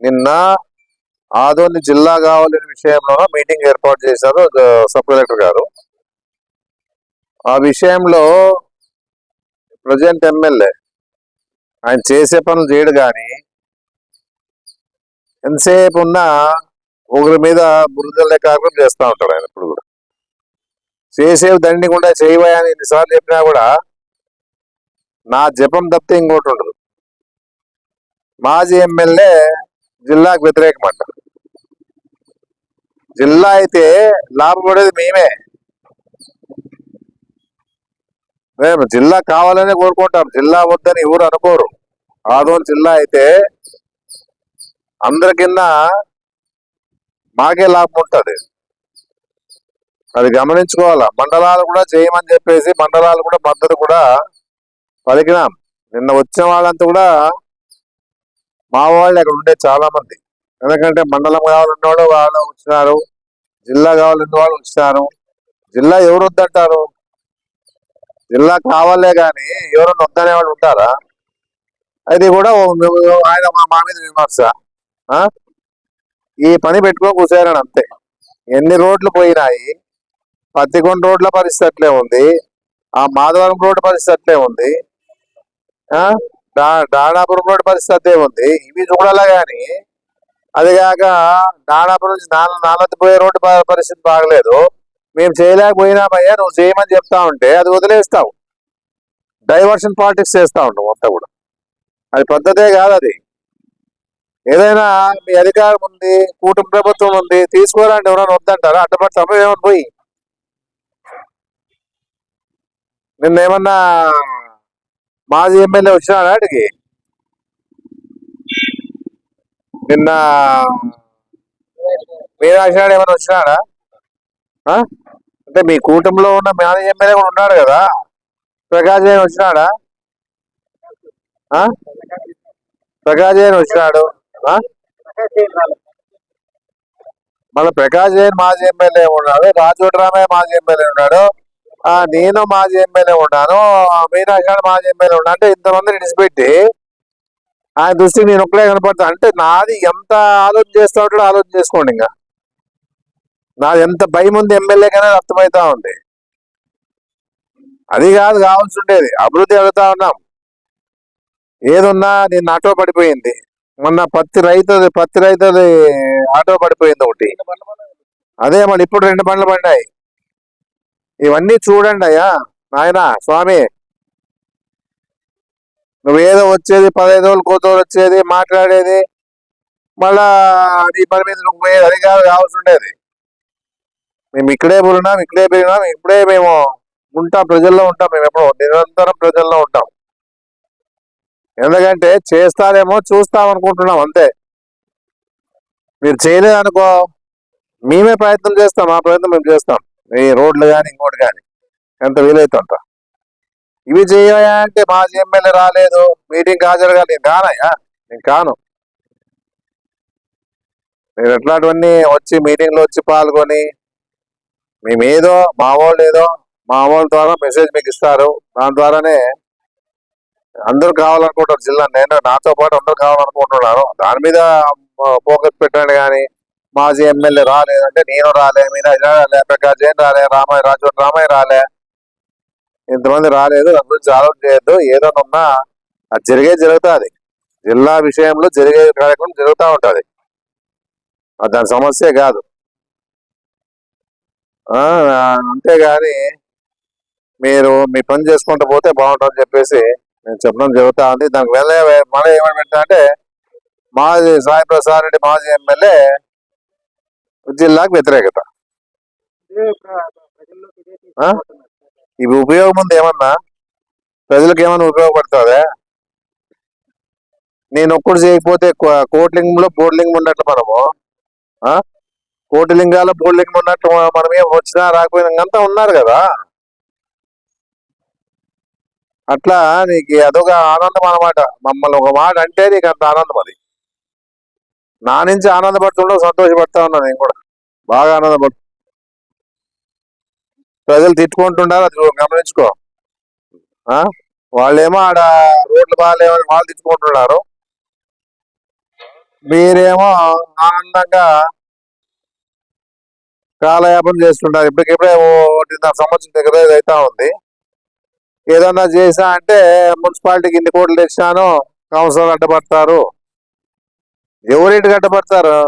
నిన్న ఆదోని జిల్లా కావాలనే విషయంలో మీటింగ్ ఏర్పాటు చేశారు సబ్ కలెక్టర్ గారు. ఆ విషయంలో ప్రజెంట్ ఎమ్మెల్యే ఆయన చేసే పనులు చేయడు కానీ ఎంతసేపు ఉన్నా ఒకరి మీద బురదలే కార్యక్రమం చేస్తూ ఉంటాడు ఆయన ఇప్పుడు కూడా. చేసేవి దండికుండా చేయవా అని ఎన్నిసార్లు చెప్పినా కూడా నా జపం తప్పితే ఇంకోటి ఉండదు. మాజీ ఎమ్మెల్యే జిల్లాకు వ్యతిరేకమంట జిల్లా అయితే లాభపడేది మేమే. మేము జిల్లా కావాలనే కోరుకుంటాం. జిల్లా వద్దని ఎవరు అనుకోరు. ఆదోని జిల్లా అయితే అందరి కింద మాకే లాభం ఉంటుంది. అది గమనించుకోవాలా? మండలాలు కూడా చేయమని చెప్పేసి మండలాలు కూడా మద్దతు కూడా పలికినాం. నిన్న వచ్చిన వాళ్ళంతా కూడా మా వాళ్ళు అక్కడ ఉండే చాలా మంది. ఎందుకంటే మండలం కావాలన్న వాళ్ళు వాళ్ళు వచ్చినారు జిల్లా కావాలన్న వాళ్ళు వచ్చినారు. జిల్లా ఎవరు వద్దంటారు? జిల్లా కావాలే కానీ ఎవరైనా వద్దనే వాళ్ళు ఉంటారా? అది కూడా ఆయన మా మీద విమర్శ. ఆ? ఈ పని పెట్టుకొని కూర్చోరని అంతే. ఎన్ని రోడ్లు పోయినాయి? పత్తికొండ రోడ్ల పరిస్థితి అట్లే ఉంది. ఆ మాధవరం రోడ్డు పరిస్థితి అట్లే ఉంది. ఆ? డా- డాడాపురం రోడ్డు పరిస్థితి అదే ఉంది ఇవి చూడాలా గాని అదిగాక కాక నుంచి నాన్న నాలతి పోయే రోడ్డు పరిస్థితి బాగలేదు. మేము చేయలేకపోయినామయ్యా నువ్వు చేయమని చెప్తా ఉంటే అది వదిలేస్తావు డైవర్షన్ పాలిటిక్స్ చేస్తా ఉంటావు అంతా కూడా. అది పద్ధతే కాదు అది. ఏదైనా మీ అధికారం ఉంది కూటమి ప్రభుత్వం ఉంది తీసుకోవాలంటే ఎవరైనా వద్దంటారా? అడ్డపడి సమయం ఏమని పోయి? నిన్న ఏమన్నా మాజీ ఎమ్మెల్యే వచ్చినాడు అడిగి నిన్న మీనాక్షి ఏమైనా వచ్చినాడా? అంటే మీ కూటమిలో ఉన్న మాజీ ఎమ్మెల్యే కూడా ఉన్నాడు కదా? ప్రకాష్ జైన్ వచ్చినాడా? ఆ? ప్రకాష్ జైన్ వచ్చినాడు. మళ్ళీ ప్రకాష్ జైన్ మాజీ ఎమ్మెల్యే ఉన్నాడు రాజోటి రామయ్య మాజీ ఎమ్మెల్యే ఉన్నాడు. నేను మాజీ ఎమ్మెల్యే ఉన్నాను. మీనాక్షి గారు మాజీ ఎమ్మెల్యే ఉన్నాడు అంటే ఇంతమంది నిలిచిపెట్టి ఆయన దృష్టికి నేను ఒక్కడే కనపడతా. అంటే నాది ఎంత ఆలోచన చేస్తా ఉంటాడో ఆలోచన చేసుకోండి ఇంకా. నాది ఎంత భయం ఉంది ఎమ్మెల్యే అనేది అర్థమవుతా ఉంది. అది కాదు కావాల్సి ఉండేది. అభివృద్ధి అడుగుతా ఉన్నాం. ఏదున్నా నేను ఆటో పడిపోయింది. మొన్న పత్తి రైతుది పత్తి రైతుది ఆటో పడిపోయింది ఒకటి. అదే మళ్ళీ ఇప్పుడు రెండు బండ్లు పడినాయి ఇవన్నీ చూడండి అయ్యా. నాయన స్వామి. నువ్వేదో వచ్చేది పదహైదు రోజులు కోతోలు వచ్చేది మాట్లాడేది మళ్ళా నీ పని మీద నువ్వు పోయేది అది కాదు కావాల్సి ఉండేది. మేము ఇక్కడే పురినాం ఇక్కడే పెరిగినాం ఇప్పుడే మేము ఉంటాం ప్రజల్లో ఉంటాం మేము ఎప్పుడు నిరంతరం ప్రజల్లో ఉంటాం. ఎందుకంటే చేస్తారేమో చూస్తాం అనుకుంటున్నాం అంతే. మీరు చేయలేదనుకో మేమే ప్రయత్నం చేస్తాం ఆ ప్రయత్నం మేము చేస్తాం. ఈ రోడ్లు కానీ ఇంకోటి కానీ ఎంత వీలైతే అంత ఇవి చేయవా అంటే మాజీ ఎమ్మెల్యే రాలేదు మీటింగ్ హాజరుగా నేను కానయ్యా నేను కాను. నేను ఎట్లాంటివన్నీ వచ్చి మీటింగ్లో వచ్చి పాల్గొని మేమేదో మా వాళ్ళు ఏదో మా వాళ్ళ ద్వారా మెసేజ్ మీకు ఇస్తారు. దాని ద్వారానే అందరూ కావాలనుకుంటారు జిల్లా. నేను నాతో పాటు అందరూ కావాలనుకుంటున్నారు. దాని మీద ఫోకస్ పెట్టండి కానీ మాజీ ఎమ్మెల్యే రాలేదంటే నేను రాలే మీనా రాలే ప్రకాష్ జైన్ రాలే రామయ్య రాజు రామయ్య రాలే. ఇంతమంది రాలేదు దాని గురించి ఆలోచన చేయొద్దు ఏదైనా ఉన్నా అది జరిగే జరుగుతుంది. జిల్లా విషయంలో జరిగే కార్యక్రమం జరుగుతూ ఉంటుంది. అది దాని సమస్య కాదు. అంతేగాని మీరు మీ పని చేసుకుంటూ పోతే బాగుంటుందని చెప్పేసి నేను చెప్పడం జరుగుతా ఉంది. దానికి వెళ్ళే మన ఏమని పెట్టా అంటే మాజీ సాయి ప్రసాద్ రెడ్డి మాజీ ఎమ్మెల్యే జిల్లాకు వ్యతిరేకత. ఇవి ఉపయోగం ఉంది ఏమన్నా? ప్రజలకు ఏమన్నా ఉపయోగపడుతుందా? నేను ఒక్కడు చేయకపోతే కో- కోట్లింగంలో బోర్లింగం ఉన్నట్లు మనము ఆ? కోటి లింగాల ఉన్నట్టు మనం ఏం వచ్చినా రాకపోయినా అంతా ఉన్నారు కదా? అట్లా నీకు అదొక ఆనందం అన్నమాట. మమ్మల్ని ఒక మాట అంటే నీకు అంత ఆనందం అది. నా నుంచి ఆనందపడుతుండో సంతోషపడతా ఉన్నా నేను కూడా. బాగా ఆనందపడు. ప్రజలు తిట్టుకుంటున్నారు అది గమనించుకో. వాళ్ళేమో ఆడ రోడ్లు బాగాలేవని వాళ్ళు తిట్టుకుంటున్నారు. మీరేమో ఆనందంగా కాలయాపన చేస్తుంటారు. ఇప్పటికిప్పుడే ఓ ఒకటిన్నర సంవత్సరం దగ్గర అవుతా ఉంది. ఏదన్నా చేసా అంటే మున్సిపాలిటీకి ఇన్ని కోట్లు తెచ్చాను కౌన్సిలర్ అడ్డపడతారు. ఎవరింటి కట్టబడతారు?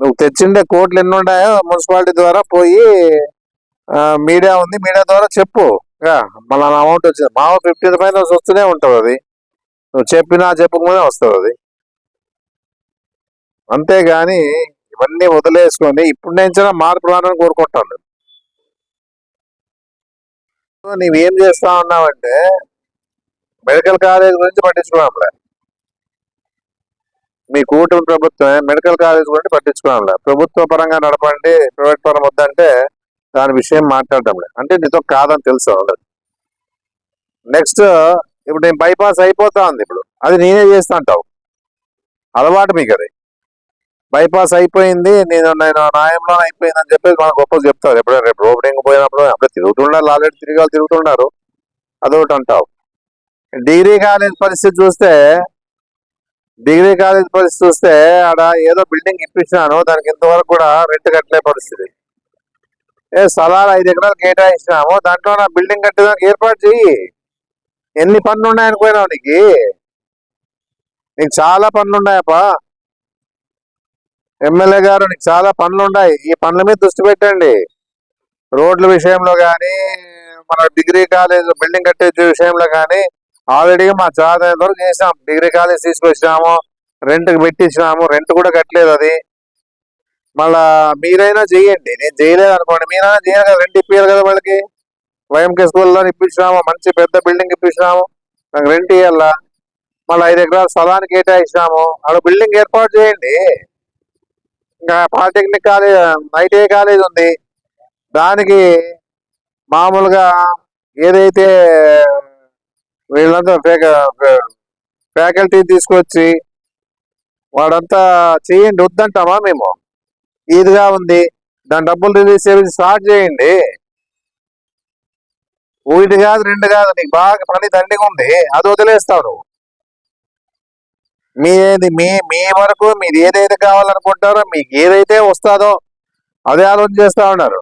నువ్వు తెచ్చిండే కోట్లు ఎన్ని ఉన్నాయో మున్సిపాలిటీ ద్వారా పోయి మీడియా ఉంది మీడియా ద్వారా చెప్పు. మళ్ళీ అమౌంట్ వచ్చింది మావ ఫిఫ్టీన్ పైన వస్తూనే ఉంటుంది అది. నువ్వు చెప్పినా చెప్పకముందే వస్తుంది అది. అంతేగాని ఇవన్నీ వదిలేసుకొని ఇప్పుడు నేను మార్పు రానని కోరుకుంటాను నేను. నీవేం చేస్తా ఉన్నావంటే మెడికల్ కాలేజ్ గురించి పట్టించుకున్నాంలే మీ కూటమి ప్రభుత్వమే మెడికల్ కాలేజ్ గురించి పట్టించుకోవాలి ప్రభుత్వ పరంగా నడపండి ప్రైవేట్ పరం వద్దంటే దాని విషయం మాట్లాడటం లేదు అంటే నీతో కాదని తెలుసు నెక్స్ట్ ఇప్పుడు నేను బైపాస్ అయిపోతా ఉంది ఇప్పుడు. అది నేనే చేస్తా అంటావు. అలవాటు మీకు అది. బైపాస్ అయిపోయింది నేను నేను న్యాయంలో అయిపోయింది అని చెప్పేసి మనకు గొప్ప చెప్తారు. ఎప్పుడైనా రేపు ఓపెనింగ్ పోయినప్పుడు అప్పుడే తిరుగుతుండాలి ఆల్రెడీ తిరిగి తిరుగుతున్నారు. అదొకటి అంటావు. డిగ్రీ కాలేజ్ పరిస్థితి చూస్తే డిగ్రీ కాలేజ్ పరిస్థితి చూస్తే ఆడ ఏదో బిల్డింగ్ ఇప్పించినాను దానికి ఇంతవరకు కూడా రెంట్ కట్టలే పరిస్థితి. ఏ స్థలాలు ఐదు ఎకరాలు కేటాయించినాము దాంట్లో నా బిల్డింగ్ కట్టేదానికి ఏర్పాటు చెయ్యి. ఎన్ని పనులు ఉన్నాయనుకోయినావు నీకు? నీకు చాలా పనులు ఉన్నాయప్పా ఎమ్మెల్యే గారు నీకు చాలా పనులు ఉన్నాయి. ఈ పనుల మీద దృష్టి పెట్టండి. రోడ్ల విషయంలో కానీ మన డిగ్రీ కాలేజ్ బిల్డింగ్ కట్టే విషయంలో కానీ ఆల్రెడీ మా చాలా వరకు చేసాం డిగ్రీ కాలేజ్ తీసుకొచ్చినాము. రెంట్ పెట్టించినాము. రెంట్ కూడా కట్టలేదు అది. మళ్ళా మీరైనా చేయండి. నేను చేయలేదు అనుకోండి. మీరైనా చేయాలి కదా. రెంట్ ఇప్పించాలి కదా వాళ్ళకి. వైఎంకే స్కూల్లో ఇప్పించినాము. మంచి పెద్ద బిల్డింగ్ ఇప్పించినాము. నాకు రెంట్ ఇవ్వాలా మళ్ళీ ఐదు ఎకరాల స్థలానికి కేటాయించినాము. అక్కడ బిల్డింగ్ ఏర్పాటు చేయండి. ఇంకా పాలిటెక్నిక్ కాలేజ్ ఐటీఐ కాలేజ్ ఉంది. దానికి మామూలుగా ఏదైతే వీళ్ళంతా ఫ్యాకల్టీ తీసుకొచ్చి వాడంతా చేయండి వద్దంటామా మేము? ఈదిగా ఉంది దాని డబ్బులు రిలీజ్ చేసి స్టార్ట్ చేయండి. ఒకటి కాదు రెండు కాదు నీకు బాగా పని దండిగా ఉంది అది వదిలేస్తావు మీది మీ మీ వరకు మీరు ఏదైతే కావాలనుకుంటారో మీకు ఏదైతే వస్తుందో అదే ఆలోచన చేస్తా ఉన్నారు.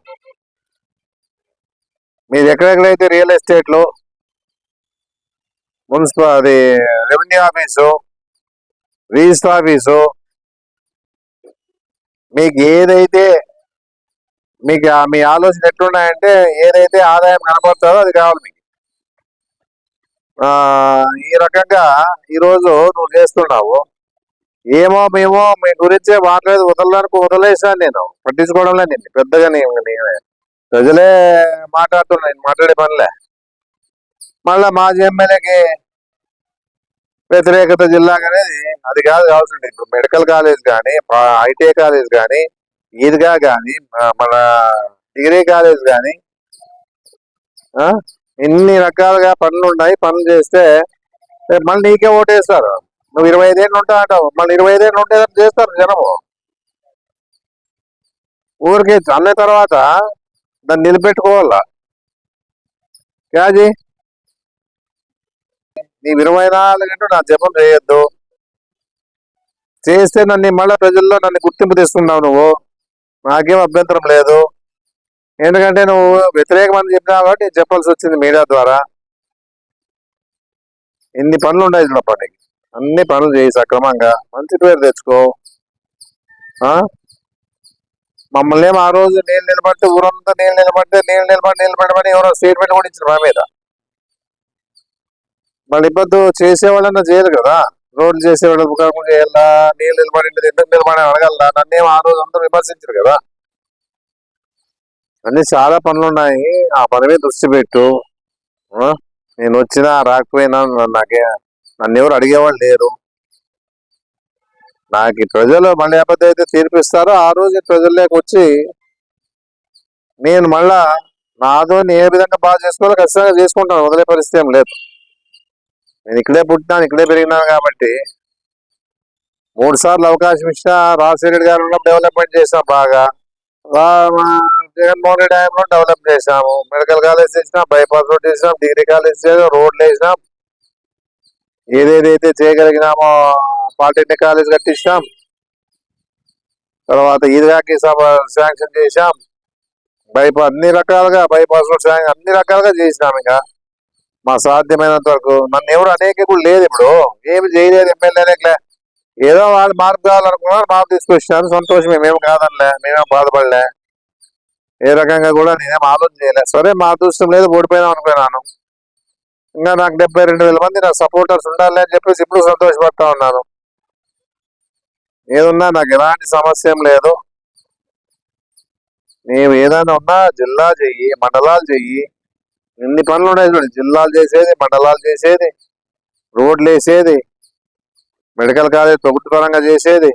మీరు ఎక్కడెక్కడైతే రియల్ ఎస్టేట్లో మున్సిపల్ అది రెవెన్యూ ఆఫీసు రిజిస్టర్ ఆఫీసు మీకు ఏదైతే మీకు మీ ఆలోచన ఎట్లున్నాయంటే ఏదైతే ఆదాయం కనపడుతుందో అది కావాలి మీకు. ఈ రకంగా ఈరోజు నువ్వు చేస్తున్నావు. ఏమో మేము మీ గురించే మాట్లాడేది వదలడానికి వదిలేసాను నేను. పట్టించుకోవడంలే నేను. పెద్దగా నేను నేనే ప్రజలే మాట్లాడుతున్నాను నేను మాట్లాడే పనిలే. మళ్ళా మాజీ ఎమ్మెల్యేకి వ్యతిరేకత జిల్లా అనేది అది కాదు కావాల్సింది ఇప్పుడు మెడికల్ కాలేజ్ కానీ ఐటీఐ కాలేజ్ కానీ ఈద్గా కానీ మన డిగ్రీ కాలేజ్ కానీ ఇన్ని రకాలుగా పనులు ఉన్నాయి. పనులు చేస్తే మళ్ళీ నీకే ఓటేస్తారు. నువ్వు ఇరవై ఐదేళ్ళు ఉంటా అంటావు. మళ్ళీ ఇరవై ఐదేళ్ళు ఉంటే చేస్తారు జనము. ఊరికి అన్న తర్వాత దాన్ని నిలబెట్టుకోవాలా? కాజీ నీవు ఇరవై నాలుగు గంటలు నా జపం చేయొద్దు. చేస్తే నన్ను మళ్ళీ ప్రజల్లో నన్ను గుర్తింపు తెస్తున్నావు నువ్వు. నాకేం అభ్యంతరం లేదు. ఎందుకంటే నువ్వు వ్యతిరేకమని చెప్పినావు కాబట్టి చెప్పాల్సి వచ్చింది మీడియా ద్వారా. ఎన్ని పనులు ఉన్నాయి చూడపాటికి అన్ని పనులు చేయి సక్రమంగా. మంచి పేరు తెచ్చుకో. ఆ? మమ్మల్ని ఏమో ఆ రోజు నీళ్ళు నిలబడితే ఊరంతా నీళ్ళు నిలబడితే నీళ్ళు నిలబడి నిలబడమని ఎవరో స్టేట్మెంట్ కూడా ఇచ్చిన మా మీద మళ్ళీ ఇబ్బంది చేసేవాళ్ళన్నా చేయరు కదా. రోడ్లు చేసేవాళ్ళు కాకుండా చేయాలా నీళ్ళు నిలబడి ఎందుకు నిలబడి అడగల నన్నేం ఆ రోజు అందరూ విమర్శించారు కదా. అన్ని చాలా పనులు ఉన్నాయి. ఆ పని మీద దృష్టి పెట్టు. నేను వచ్చినా రాకపోయినా నాకే నన్ను ఎవరు అడిగేవాళ్ళు లేరు. నాకు ఈ ప్రజలు మళ్ళీ అబద్ధం అయితే తీర్పిస్తారో ఆ రోజు ప్రజల్లోకి వచ్చి నేను మళ్ళా నాదో ఏ విధంగా బాగా చేసుకోవాలో ఖచ్చితంగా చేసుకుంటాను. వదిలే పరిస్థితి ఏం లేదు. నేను ఇక్కడే పుట్టినాను ఇక్కడే పెరిగినాను కాబట్టి మూడు సార్లు అవకాశం ఇచ్చిన రాజశేఖర్ రెడ్డి గారు డెవలప్మెంట్ చేసాం బాగా. జగన్మోహన్ రెడ్డి హయాంలో డెవలప్ చేసాము మెడికల్ కాలేజ్ చేసినాం బైపాస్ రోడ్ చేసినాం డిగ్రీ కాలేజ్ చేసాం రోడ్లు వేసినాం ఏదేదైతే చేయగలిగినామో పాలిటెక్నిక్ కాలేజ్ కట్టించాం తర్వాత ఈద్గాకి శాంక్షన్ చేసాం బైపాస్ అన్ని రకాలుగా బైపాస్ రోడ్ శాంక్షన్ అన్ని రకాలుగా చేసినాం ఇంకా. మా సాధ్యమైనంత వరకు నన్ను ఎవరు అనేక కూడా లేదు ఇప్పుడు. ఏమి చేయలేదు ఎమ్మెల్యేనే ఏదో వాళ్ళు మార్పు కావాలనుకున్నారు మార్పు తీసుకొచ్చినారు. సంతోషం మేమేమి కాదనిలే మేమేం బాధపడలే. ఏ రకంగా కూడా నేనేం ఆలోచన చేయలే. సరే మా అదృష్టం లేదు ఓడిపోయినాం అనుకున్నాను. ఇంకా నాకు డెబ్బై రెండు వేల మంది నా సపోర్టర్స్ ఉండాలి అని చెప్పేసి ఇప్పుడు సంతోషపడతా ఉన్నాను. ఏదున్నా నాకు ఎలాంటి సమస్య ఏం లేదు. మేము ఏదైనా ఉన్నా జిల్లా చెయ్యి మండలాలు చెయ్యి. ఎన్ని పనులు ఉన్నాయి చూడండి జిల్లాలు చేసేది మండలాలు చేసేది రోడ్లు వేసేది మెడికల్ కాలేజ్ ప్రభుత్వ పరంగా చేసేది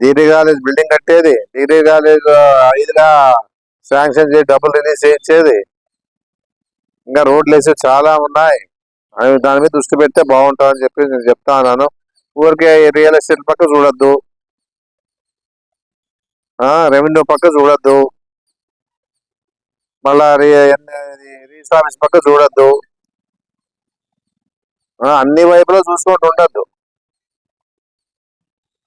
డిగ్రీ కాలేజ్ బిల్డింగ్ కట్టేది డిగ్రీ కాలేజ్ ఐదుగా శాంక్షన్ చేసి డబ్బులు రిలీజ్ చేయించేది ఇంకా రోడ్లు వేసేవి చాలా ఉన్నాయి. అవి దాని మీద దృష్టి పెడితే బాగుంటుందని చెప్పి నేను చెప్తా ఉన్నాను. ఊరికే రియల్ ఎస్టేట్ పక్క చూడొద్దు. రెవెన్యూ పక్క చూడొద్దు. మళ్ళా ఆఫీస్ పక్క చూడొద్దు. అన్ని వైపులో చూసుకుంటూ ఉండద్దు.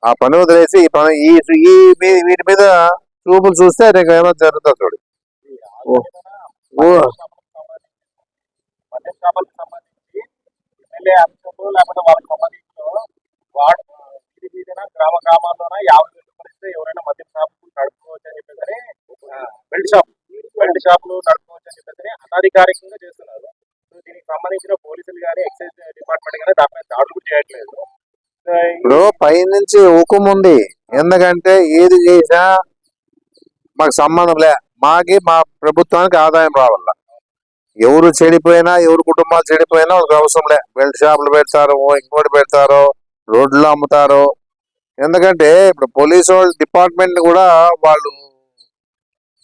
ఆ పని వదిలేసి ఈ పని ఈ వీటి మీద చూపులు చూస్తే నీకు ఏమో జరుగుతుంది చూడు. గ్రామ గ్రామాల్లోన యాభై ఎవరైనా మద్యం షాపులు నడుపుకోవచ్చు అని చెప్పేసి బెల్ట్ షాప్. బెల్ట్ షాపులు నడుపుకోవచ్చు అని చెప్పేసి అనధికారికంగా చేస్తున్నారు. సో దీనికి సంబంధించిన పోలీసులు కానీ ఎక్సైజ్ డిపార్ట్మెంట్ కానీ దాని మీద దాడులు చేయట్లేదు. ఇప్పుడు పై నుంచి పైనుంచి హుకుం ఉంది. ఎందుకంటే ఏది చేసినా మాకు సంబంధం లే. మాకి మా ప్రభుత్వానికి ఆదాయం రావాల. ఎవరు చెడిపోయినా ఎవరు కుటుంబాలు చెడిపోయినా ఒక అవసరం లే. బెల్ట్ షాపులు పెడతారు ఇంకోటి పెడతారు రోడ్లు అమ్ముతారు. ఎందుకంటే ఇప్పుడు పోలీసు వాళ్ళ డిపార్ట్మెంట్ కూడా వాళ్ళు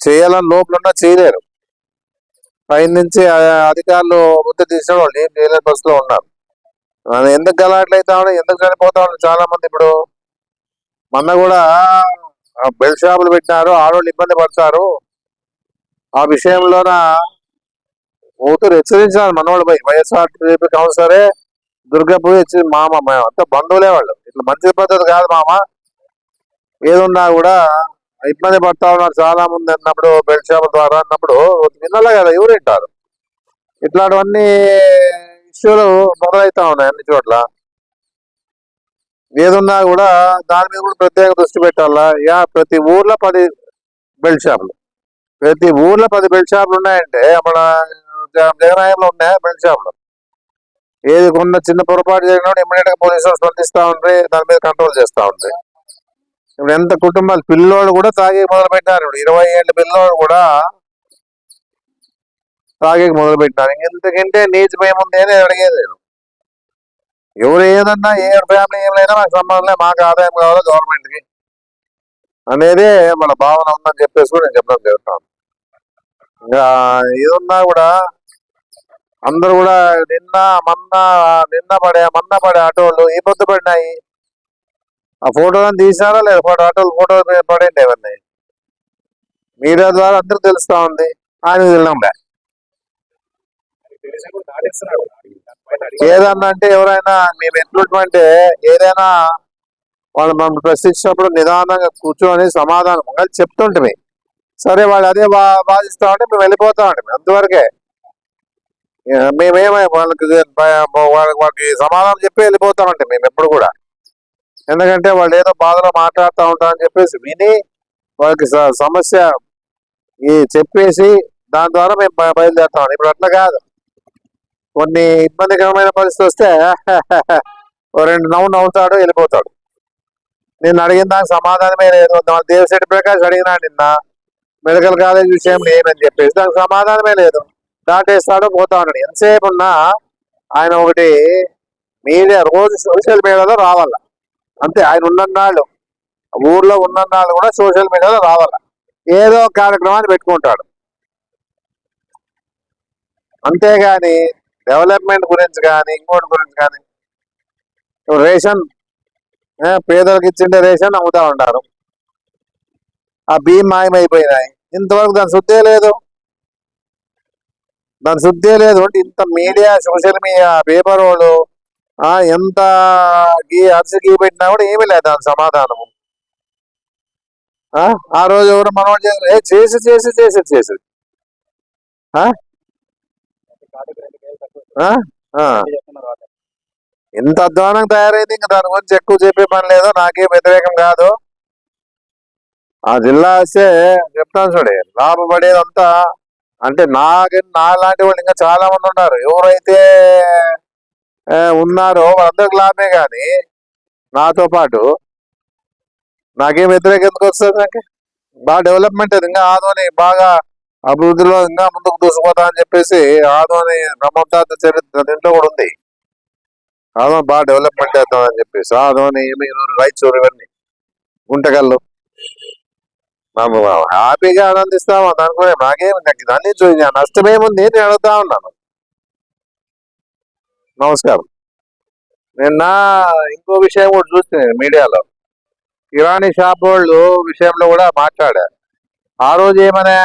చేయాలని లోపల ఉన్నా చేయలేరు. పైన నుంచి అధికారులు ముద్ద తీసిన వాళ్ళు ఏం చేయలేని పరిస్థితిలో ఉన్నారు. అది ఎందుకు గలాట్లు అవుతా ఉన్నాయి ఎందుకు చనిపోతా ఉన్నాయి చాలా మంది ఇప్పుడు మొన్న కూడా ఆ బెల్ట్ షాపులు పెట్టినారు ఆడవాళ్ళు ఇబ్బంది పడతారు. ఆ విషయంలోన ఒకరు హెచ్చరించారు మనవాళ్ళు పోయి. వైఎస్ఆర్ కౌన్సిలరే దుర్గపోయి వచ్చి మామ మేము అంతా బంధువులే వాళ్ళు. ఇట్లా మంచి పద్ధతి కాదు మామ. ఏదున్నా కూడా ఇబ్బంది పడతా ఉన్నారు చాలా మంది అన్నప్పుడు బెల్ట్ షాప్ ద్వారా అన్నప్పుడు వినాలే కదా ఎవరు వింటారు? ఇట్లాంటివన్నీ ఇష్యూలు మొదలవుతా ఉన్నాయి అన్ని చోట్ల. ఏదున్నా కూడా దాని మీద కూడా ప్రత్యేక దృష్టి పెట్టాలా? యా ప్రతి ఊర్లో పది బెల్ట్ షాపులు. ప్రతి ఊర్లో పది బెల్ట్ షాపులు ఉన్నాయంటే మన జగనాయంలో ఉన్నాయి బెల్ట్ షాపులు? ఏది కొన్న చిన్న పొరపాటు జరిగినప్పుడు ఇమ్మీడియట్గా పోలీసులు స్పందిస్తూ ఉంటే దాని మీద కంట్రోల్ చేస్తా ఉంటాయి ఇప్పుడు ఎంత కుటుంబాలు? పిల్లోడు కూడా తాగి మొదలు పెట్టారు ఇప్పుడు. ఇరవై ఏళ్ళ పిల్లోడు కూడా తాగి మొదలు పెట్టారు ఎందుకంటే నీచ్ భయం ఉంది అని అడిగేది నేను. ఎవరు ఏదన్నా ఏ ఫ్యామిలీ ఏమైనా మాకు సంబంధం లేదు. మాకు ఆదాయం కావాలో గవర్నమెంట్కి? అనేది మన భావన ఉందని చెప్పేసి కూడా నేను చెప్పడం జరుగుతాను ఇంకా ఏదున్నా కూడా అందరూ కూడా నిన్న మన్న నిన్న పడే మన్న పడే ఆటోళ్ళు ఈ పొద్దు పడినాయి. ఆ ఫోటోలను తీసారా లేదా? ఫోటో ఆటోలు ఫోటో పడండి అవన్నీ మీడియా ద్వారా అందరు తెలుస్తా ఉంది. ఆయన వెళ్ళంలే ఏదన్నా అంటే ఎవరైనా మేము ఎట్లుంటే ఏదైనా వాళ్ళు మమ్మల్ని ప్రశ్నించినప్పుడు నిదానంగా కూర్చొని సమాధానం కలిసి చెప్తుంటే సరే వాళ్ళు అదే బా బాధిస్తా ఉంటే మేము వెళ్ళిపోతా ఉంటాం అంతవరకే. మేమేమై వాళ్ళకి వాళ్ళకి వాళ్ళకి సమాధానం చెప్పి వెళ్ళిపోతా ఉంటాం మేము ఎప్పుడు కూడా. ఎందుకంటే వాళ్ళు ఏదో బాధలో మాట్లాడుతూ ఉంటారని చెప్పేసి విని వాళ్ళకి సమస్య ఈ చెప్పేసి దాని ద్వారా మేము బయలుదేరుతాం. ఇప్పుడు అట్లా కాదు. కొన్ని ఇబ్బందికరమైన పరిస్థితి వస్తే రెండు నవ్వు నవ్వుతాడు వెళ్ళిపోతాడు. నేను అడిగిన దానికి సమాధానమే లేదు. దా- దేవశెట్టి ప్రకాష్ అడిగినా నిన్న మెడికల్ కాలేజ్ విషయం ఏమని చెప్పేసి దానికి సమాధానమే లేదు. దాటేస్తాడు పోతా ఉన్నాడు. ఎంతసేపు ఉన్నా ఆయన ఒకటి మీడియా రోజు సోషల్ మీడియాలో రావాల? అంతే ఆయన ఉన్నన్నాళ్ళు. ఊర్లో ఉన్నన్నాళ్ళు కూడా సోషల్ మీడియాలో రావాల? ఏదో కార్యక్రమాన్ని పెట్టుకుంటాడు. అంతేగాని డెవలప్మెంట్ గురించి కానీ ఇంకోటి గురించి కానీ రేషన్ పేదలకు ఇచ్చిండే రేషన్ అమ్ముతా ఉంటారు. ఆ బియ్యం మాయమైపోయినాయి. ఇంతవరకు దాని శుద్ధే లేదు. దాని శుద్ధే లేదు అంటే ఇంత మీడియా సోషల్ మీడియా పేపర్ వాళ్ళు ఆ ఎంత గీ అరిసి గీ పెట్టినా కూడా ఏమీ లేదు దాని సమాధానము. ఆ ఆ రోజు ఎవరు మనవాడు చేసి ఏ చేసి చేసి చేసి చేసి. ఎంత అధ్వానం తయారైంది ఇంకా దాని గురించి ఎక్కువ చెప్పే పని లేదు. నాకేం వ్యతిరేకం కాదు. ఆ జిల్లా వస్తే చెప్తాను చూడే లాభపడేదంతా అంటే నాకు నా లాంటి వాళ్ళు ఇంకా చాలా మంది ఉన్నారు ఎవరైతే ఉన్నారో వాళ్ళందరికి లాభమే కానీ నాతో పాటు నాకేం వ్యతిరేకం ఎందుకు వస్తుంది నాకు? బాగా డెవలప్మెంట్ అది ఇంకా ఆదోని బాగా అభివృద్ధిలో ఇంకా ముందుకు దూసుకుపోతా అని చెప్పేసి ఆదోని బ్రహ్మతాత చరిత్ర దీంట్లో కూడా ఉంది. ఆదోని బాగా డెవలప్మెంట్ చేద్దాం అని చెప్పేసి ఆదోని రైట్ చూరు ఇవన్నీ గుంటకల్లు. మేము హ్యాపీగా ఆనందిస్తాము దాని కూడా నాకేం నాకు దాన్ని చూసి నష్టమేముంది నేను అడుగుతా ఉన్నాను. నమస్కారం. నిన్న ఇంకో విషయం కూడా చూస్తున్నాను మీడియాలో. కిరాణి షాప్ వాళ్ళు విషయంలో కూడా మాట్లాడా ఆ రోజు ఏమనే?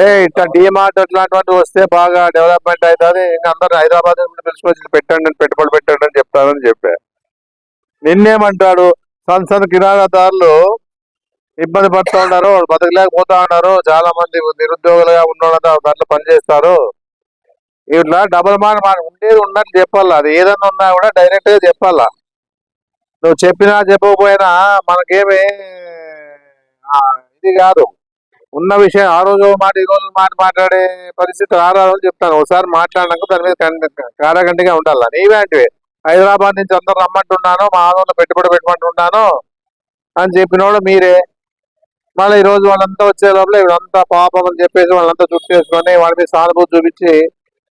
ఏ ఇట్లా డిమార్ట్ అట్లాంటివి వస్తే బాగా డెవలప్మెంట్ అవుతుంది ఇంకా అందరు హైదరాబాద్ నుండి పిలుచుకొచ్చి పెట్టండి అని పెట్టుబడి పెట్టండి అని చెప్తారని చెప్పా నిన్నేమంటాడు? సన్ సన్ కిరాణాదారులు ఇబ్బంది పడుతూ ఉన్నారు వాళ్ళు బతకలేకపోతా ఉన్నారు చాలా మంది నిరుద్యోగులుగా ఉన్న దాంట్లో పనిచేస్తారు. ఇట్లా డబుల్ మాట మాట ఉండేది ఉన్నట్టు చెప్పాలా? అది ఏదన్నా ఉన్నా కూడా డైరెక్ట్గా చెప్పాలా? నువ్వు చెప్పినా చెప్పకపోయినా మనకేమి ఇది కాదు. ఉన్న విషయం ఆ రోజు మాట ఈ రోజు మాట మాట్లాడే పరిస్థితి రారాదని చెప్తాను. ఒకసారి మాట్లాడినాక దాని మీద కారాగంటిగా ఉండాలి? నీవేంటివి హైదరాబాద్ నుంచి అందరు రమ్మంటున్నాను మా ఆదంలో పెట్టుబడి పెట్టమంటున్నాను అని చెప్పినోడు మీరే. మళ్ళీ ఈరోజు వాళ్ళంతా వచ్చే లోపల వీళ్ళంతా పాపం అని చెప్పేసి వాళ్ళంతా చుట్టూ చేసుకొని వాళ్ళ మీద సానుభూతి చూపించి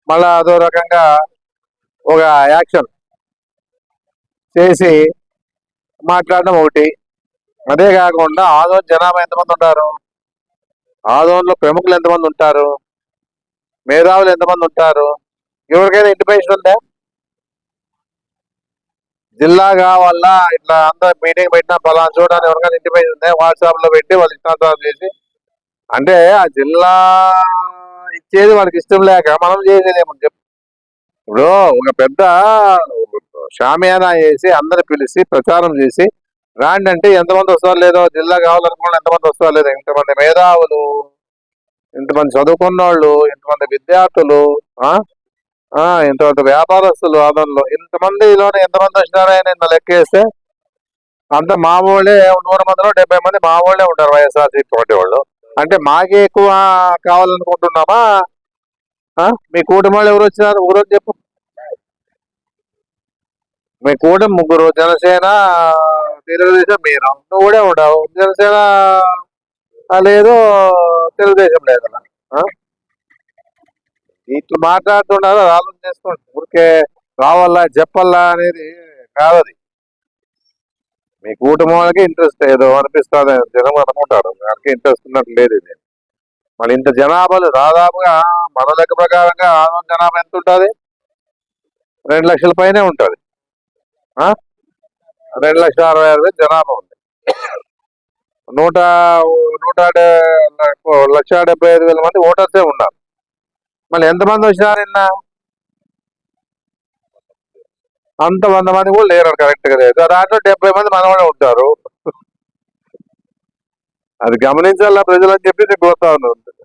మళ్ళా అదో రకంగా ఒక యాక్షన్ చేసి మాట్లాడడం ఒకటి. అదే కాకుండా ఆదోన్ జనాభా ఎంతమంది ఉంటారు? ఆదోన్లో ప్రముఖులు ఎంతమంది ఉంటారు? మేధావులు ఎంతమంది ఉంటారు? ఎవరికైనా ఇంటిమేషన్ ఉందా? జిల్లా కావాలా? ఇట్లా అందరూ మీటింగ్ పెట్టినా పలానా చూడడానికి ఎవరికైనా ఇంటిమేషన్ ఉందా? వాట్సాప్లో పెట్టి వాళ్ళు ఇష్టానుసారం చేసి అంటే ఆ జిల్లా ఇచ్చేది వాళ్ళకి ఇష్టం లేక మనం చేసేది ఏమని చెప్పు. ఇప్పుడు ఒక పెద్ద షామియానా వేసి అందరు పిలిచి ప్రచారం చేసి రాండి అంటే ఎంతమంది వస్తారో లేదో జిల్లా కావాలనుకున్న ఎంతమంది వస్తారో లేదో ఇంతమంది మేధావులు ఇంతమంది చదువుకున్న వాళ్ళు ఇంతమంది విద్యార్థులు ఇంతమంది వ్యాపారస్తులు ఆదంలో ఇంతమందిలోనే ఎంతమంది వచ్చినారో నిన్న లెక్కేస్తే అంత మామూలే నూరు మందిలో డెబ్బై మంది మామూలే ఉంటారు వైఎస్ఆర్సీపీ వాళ్ళు. అంటే మాకే ఎక్కువ కావాలనుకుంటున్నామా? మీ కూటమి వాళ్ళు ఎవరు వచ్చినారు? ఒకరోజు చెప్పు. మీ కూటమి ముగ్గురు జనసేన తెలుగుదేశం మీరు. నువ్వు కూడా ఉండవు జనసేన లేదు తెలుగుదేశం లేదు ఇట్లా మాట్లాడుతున్నారు ఆలోచన చేసుకోండి. ఊరికే రావాలా చెప్పాలా అనేది కాదు మీ కూటమి వాళ్ళకి ఇంట్రెస్ట్ ఏదో అనిపిస్తుంది జనం అనుకుంటారు. దానికి ఇంట్రెస్ట్ ఉన్నట్టు లేదు ఇది. మళ్ళీ ఇంత జనాభాలు దాదాపుగా మన లెక్క ప్రకారంగా ఆదోళన జనాభా ఎంత ఉంటుంది? రెండు లక్షల పైనే ఉంటుంది. రెండు లక్షల అరవై ఆరు వేలు జనాభా ఉంది. నూట నూట డే- లక్ష డెబ్బై ఐదు వేల మంది ఓటర్సే ఉన్నారు. మళ్ళీ ఎంతమంది వచ్చినారు నిన్న అంత వంద మంది కూడా లేరు కరెక్ట్గా లేదు. దాంట్లో డెబ్బై మంది మనవాళ్ళే ఉంటారు. అది గమనించాలా ప్రజలు అని చెప్పి నేను కోరుతా ఉన్నాను.